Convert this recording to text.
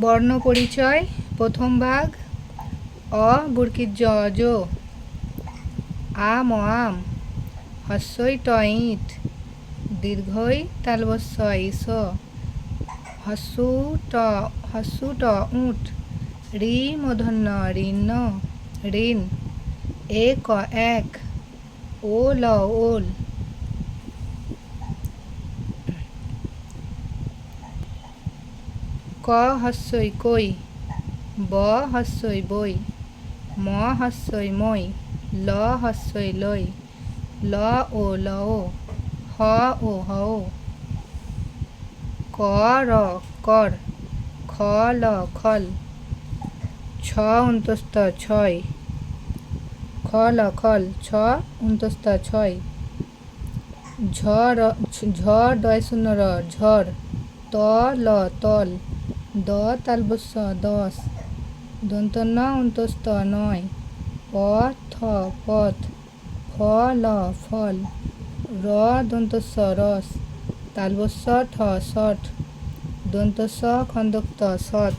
বর্ণ পরিচয়, প্রথম ভাগ, অ বুরকির জ, জো। আম আম হস্যই ট ইট দীর্ঘই তালবস্য ইস হস্যু ট হস্যু ট, উট। রি মূর্ধন্য ঋণ ঋণ। এক। ও, ল, ওল। ক হস্যই কই, ব হস্যই বই, ম হস্যই মই, ল হস্যই লই, ল ও ল ও, হ ও হ ও। ক র কর, খ ল খল, ছ অন্তস্থ ছয়, খ ল খল, ছ অন্তস্থ ছয়, ঝ র, ঝ ডয় শূন্য র ঝড় ত ল তল। দ তালবস্য দশ। দন্তন্য অন্তস্থ নয়। প, থ, পথ। ফ, ল, ফল। র, দন্তস্ব, রস। তালবস্য ঠ ষট দন্তস্ব, খন্দক্ত, সৎ।